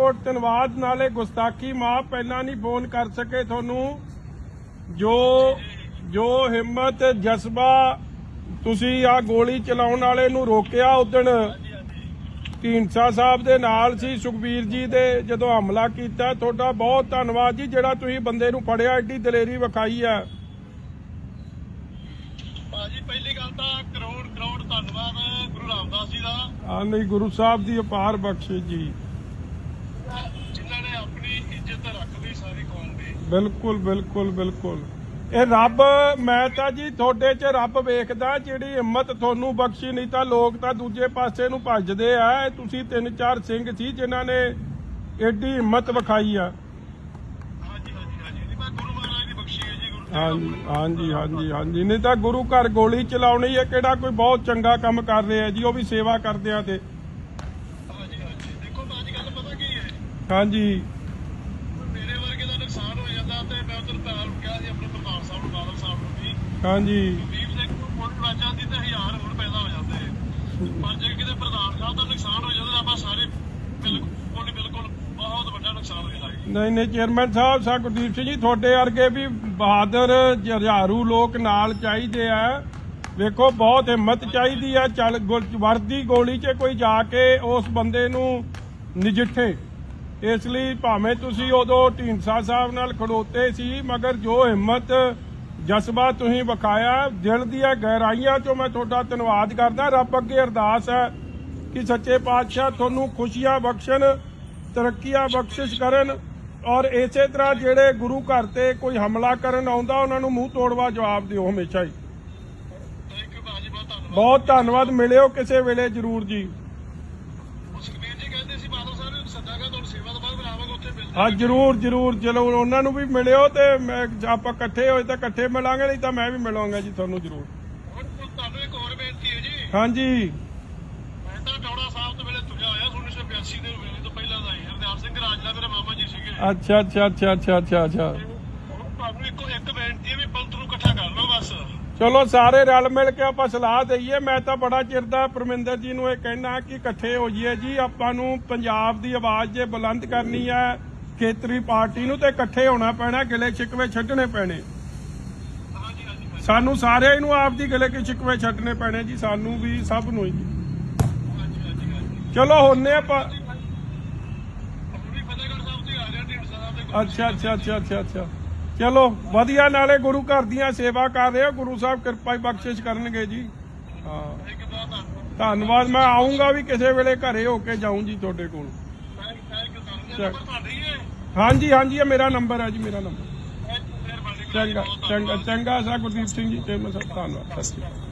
ਕੋਟ ਧੰਨਵਾਦ ਨਾਲੇ ਗੁਸਤਾਖੀ ਮਾਫ ਪਹਿਲਾਂ ਨਹੀਂ ਫੋਨ ਕਰ ਸਕੇ ਤੁਹਾਨੂੰ। ਜੋ ਜੋ ਹਿੰਮਤ ਜਜ਼ਬਾ ਤੁਸੀਂ ਆ ਗੋਲੀ ਚਲਾਉਣ ਵਾਲੇ ਨੂੰ ਰੋਕਿਆ ਉਦਣ ਢੀਂਡਸਾ ਸਾਹਿਬ ਦੇ ਨਾਲ ਸੀ ਸੁਖਬੀਰ ਜੀ ਦੇ ਜਦੋਂ ਹਮਲਾ ਕੀਤਾ। ਤੁਹਾਡਾ ਬਹੁਤ ਧੰਨਵਾਦ ਜੀ ਜਿਹੜਾ ਤੁਸੀਂ ਬੰਦੇ ਨੂੰ ਫੜਿਆ ਐਡੀ ਦਲੇਰੀ ਵਿਖਾਈ ਹੈ। ਭਾਜੀ ਪਹਿਲੀ ਗੱਲ ਤਾਂ ਕਰੋੜ ਕਰੋੜ ਧੰਨਵਾਦ ਗੁਰੂ ਰਾਮਦਾਸ ਜੀ ਦਾ। ਆ ਨਹੀਂ ਗੁਰੂ ਸਾਹਿਬ ਦੀ ਅਪਾਰ ਬਖਸ਼ਿਸ਼ ਜੀ। ਇੱਜ਼ਤ ਰੱਖ ਲਈ ਸਾਰੀ ਕੌਮ ਦੀ। ਬਿਲਕੁਲ ਬਿਲਕੁਲ ਬਿਲਕੁਲ। ਇਹ ਰੱਬ ਮੈਂ ਤਾਂ ਜੀ ਤੁਹਾਡੇ 'ਚ ਰੱਬ ਵੇਖਦਾ ਜਿਹੜੀ ਹਿੰਮਤ ਤੁਹਾਨੂੰ ਬਖਸ਼ੀ ਨਹੀਂ ਤਾਂ ਲੋਕ ਤਾਂ ਦੂਜੇ ਪਾਸੇ ਨੂੰ ਭੱਜਦੇ ਆ। ਤੁਸੀਂ ਤਿੰਨ ਚਾਰ ਸਿੰਘ ਸੀ ਜਿਨ੍ਹਾਂ ਨੇ ਐਡੀ ਹਿੰਮਤ ਵਿਖਾਈ ਆ। ਹਾਂਜੀ ਹਾਂਜੀ ਹਾਂਜੀ। ਇਹ ਤਾਂ ਗੁਰੂ ਮਹਾਰਾਜ ਦੀ ਬਖਸ਼ੀ ਹੈ ਜੀ ਗੁਰੂ ਤੇਗ ਹਾਂਜੀ ਹਾਂਜੀ ਹਾਂਜੀ ਹਾਂਜੀ। ਨਹੀਂ ਤਾਂ ਗੁਰੂ ਘਰ ਗੋਲੀ ਚਲਾਉਣੀ ਹੈ ਕਿਹੜਾ ਕੋਈ ਬਹੁਤ ਚੰਗਾ ਕੰਮ ਕਰ ਰਿਹਾ ਜੀ ਉਹ ਵੀ ਸੇਵਾ ਕਰਦੇ ਆ ਤੇ। ਹਾਂਜੀ ਹਾਂਜੀ। ਦੇਖੋ ਭਾਜੀ ਗੱਲ ਪਤਾ ਕੀ ਹੈ? ਹਾਂਜੀ ਮੇਰੇ ਵਰਗੇ ਦਾ ਨੁਕਸਾਨ ਹੋ ਜਾਂਦਾ ਤੇ ਮੈਂ ਉਧਰ ਪੈਰ ਕਿਹਾ ਸੀ ਆਪਣੇ ਪ੍ਰਧਾਨ ਸਾਹਿਬ ਨੂੰ ਬਾਦਲ ਸਾਹਿਬ ਨੂੰ ਵੀ ਹਾਂਜੀ। ਵੀਰ ਸਿੰਘ ਨੂੰ ਪੁੱਟ ਵੱਜ ਜਾਂਦੀ ਤੇ ਹਜ਼ਾਰ ਹੋਰ ਪੈਦਾ ਹੋ ਜਾਂਦੇ। ਪਰ ਜੇ ਕਿਤੇ ਪ੍ਰਧਾਨ ਸਾਹਿਬ ਦਾ ਨੁਕਸਾਨ ਹੋ ਜਾਂਦਾ ਆਪਾਂ ਸਾਰੇ ਬਿਲਕੁਲ ਬਿਲਕੁਲ ਬਹੁਤ ਵੱਡਾ ਨੁਕਸਾਨ ਹੋ ਜਾਂਦਾ ਨਹੀਂ ਨਹੀਂ ਚੇਅਰਮੈਨ ਸਾਹਿਬ ਸਾ ਗੁਰਦੀਪ ਸਿੰਘ ਜੀ ਤੁਹਾਡੇ ਵਰਗੇ ਵੀ ਬਹਾਦਰ ਜੁਝਾਰੂ ਲੋਕ ਨਾਲ ਚਾਹੀਦੇ ਆ। ਵੇਖੋ ਬਹੁਤ ਹਿੰਮਤ ਚਾਹੀਦੀ ਆ। ਚੱਲ ਵਰਦੀ ਗੋਲੀ 'ਚ ਕੋਈ ਜਾ ਕੇ ਉਸ ਬੰਦੇ ਨੂੰ ਨਜਿੱਠੇ। ਇਸ ਲਈ ਭਾਵੇਂ ਤੁਸੀਂ ਉਦੋਂ ਢੀਂਡਸਾ ਸਾਹਿਬ ਨਾਲ ਖੜੋਤੇ ਸੀ ਮਗਰ ਜੋ ਹਿੰਮਤ ਜਜ਼ਬਾ ਤੁਸੀਂ ਵਿਖਾਇਆ ਦਿਲ ਦੀਆਂ ਗਹਿਰਾਈਆਂ 'ਚੋਂ ਮੈਂ ਤੁਹਾਡਾ ਧੰਨਵਾਦ ਕਰਦਾ। ਰੱਬ ਅੱਗੇ ਅਰਦਾਸ ਹੈ ਕਿ ਸੱਚੇ ਪਾਤਸ਼ਾਹ ਤੁਹਾਨੂੰ ਖੁਸ਼ੀਆਂ ਬਖਸ਼ਣ ਤਰੱਕੀਆਂ ਬਖਸ਼ਿਸ਼ ਕਰਨ ਔਰ ਇਸੇ ਤਰ੍ਹਾਂ ਜਿਹੜੇ ਗੁਰੂ ਘਰ ਤੇ ਕੋਈ ਹਮਲਾ ਕਰਨ ਆਉਂਦਾ ਉਹਨਾਂ ਨੂੰ ਮੂੰਹ ਤੋੜਵਾ ਜਵਾਬ ਦਿਓ ਹਮੇਸ਼ਾ ਹੀ। ਬਹੁਤ ਧੰਨਵਾਦ। ਮਿਲਿਓ ਕਿਸੇ ਵੇਲੇ ਜਰੂਰ ਜੀ ਉਹ ਸੁਖਬੀਰ ਜੀ ਕਹਿੰਦੇ ਸੀ ਬਾਦਲ ਸਾਹਿਬ ਨੂੰ ਸੱਦਾਂਗਾ ਤੁਹਾਨੂੰ ਸੇਵਾ ਤੋਂ ਬਾਅਦ ਬੁਲਾਵਾਂਗੇ ਉੱਥੇ ਮਿਲਦੇ ਹਾਂ ਜਰੂਰ ਜਰੂਰ ਚਲੋ ਉਹਨਾਂ ਨੂੰ ਵੀ ਮਿਲਿਓ ਤੇ ਮੈਂ ਆਪਾਂ ਇਕੱਠੇ ਹੋਏ ਤਾਂ ਇਕੱਠੇ ਮਿਲਾਂਗੇ ਨਹੀਂ ਤਾਂ ਮੈਂ ਵੀ ਮਿਲਾਂਗਾ ਜੀ ਤੁਹਾਨੂੰ ਜਰੂਰ। ਤੁਹਾਨੂੰ ਇੱਕ ਹੋਰ ਬੇਨਤੀ ਹੈ ਜੀ। ਹਾਂਜੀ। ਮੈਂ ਤਾਂ ਟੌੜਾ ਸਾਹਿਬ ਤੋਂ ਵੇਲੇ ਤੁਰਿਆ ਹੋਇਆ 1982 ਦੇ ਵੇਲੇ ਤੋਂ ਪਹਿਲਾਂ ਦਾ ਹੀ ਹਰਦਿਆਲ ਸਿੰਘ ਰਾਜਲਾ ਮੇਰੇ ਮਾਮਾ ਜੀ ਸੀਗੇ। ਅੱਛਾ ਅੱਛਾ ਅੱਛਾ ਅੱਛਾ ਅੱਛਾ ਅੱਛਾ। ਹੁਣ ਤੁਹਾਨੂੰ ਇੱਕੋ ਇੱਕ ਬੇਨਤੀ ਹੈ ਵੀ ਪੰਥ ਨੂੰ ਇਕੱਠਾ ਕਰ ਲਓ ਬਸ। ਚਲੋ ਸਾਰੇ ਰਲ ਮਿਲ ਕੇ ਆਪਾਂ ਸਲਾਹ ਦਈਏ। ਮੈਂ ਤਾਂ ਬੜਾ ਚਿਰ ਦਾ ਪਰਮਿੰਦਰ ਜੀ ਨੂੰ ਇਹ ਕਹਿਣਾ ਕਿ ਇਕੱਠੇ ਹੋਈਏ ਜੀ। ਆਪਾਂ ਨੂੰ ਪੰਜਾਬ ਦੀ ਆਵਾਜ਼ ਜੇ ਬੁਲੰਦ ਕਰਨੀ ਹੈ ਖੇਤਰੀ ਪਾਰਟੀ ਨੂੰ ਤੇ ਇਕੱਠੇ ਹੋਣਾ ਪੈਣਾ ਗਿਲੇ ਛਿਕਵੇ ਛੱਡਣੇ ਪੈਣੇ। ਸਾਨੂੰ ਸਾਰਿਆਂ ਨੂੰ ਆਪ ਦੀ ਗਿਲੇ ਕੇ ਛਿਕਵੇ ਛੱਡਣੇ ਪੈਣੇ ਜੀ ਸਾਨੂੰ ਵੀ ਸਭ ਨੂੰ ਹੀ। ਜੀ ਚਲੋ ਹੁੰਨੇ ਆਪਾਂ। ਅੱਛਾ ਅੱਛਾ ਅੱਛਾ ਅੱਛਾ ਅੱਛਾ। ਚਲੋ ਵਧੀਆ ਨਾਲੇ ਗੁਰੂ ਘਰ ਦੀਆਂ ਸੇਵਾ ਕਰ ਰਹੇ ਹੋ ਗੁਰੂ ਸਾਹਿਬ ਕਿਰਪਾ ਹੀ ਬਖਸ਼ਿਸ਼ ਕਰਨਗੇ ਜੀ। ਹਾਂ। ਧੰਨਵਾਦ ਮੈਂ ਆਉਂਗਾ ਵੀ ਕਿਸੇ ਵੇਲੇ ਘਰੇ ਹੋ ਕੇ ਜਾਊਂ ਜੀ ਤੁਹਾਡੇ ਕੋਲ। ਥੈਂਕ ਯੂ ਤੁਹਾਡਾ ਹੈ। ਹਾਂਜੀ ਹਾਂਜੀ ਇਹ ਮੇਰਾ ਨੰਬਰ ਹੈ ਜੀ ਮੇਰਾ ਨੰਬਰ ਚੰਗਾ ਚੰਗਾ। ਚੰਗਾ ਸਾ ਗੁਰਦੀਪ ਸਿੰਘ ਜੀ ਤੇ ਮੈਂ ਸਭ ਧੰਨਵਾਦ ਸਤਿ ਸ਼੍ਰੀ ਅਕਾਲ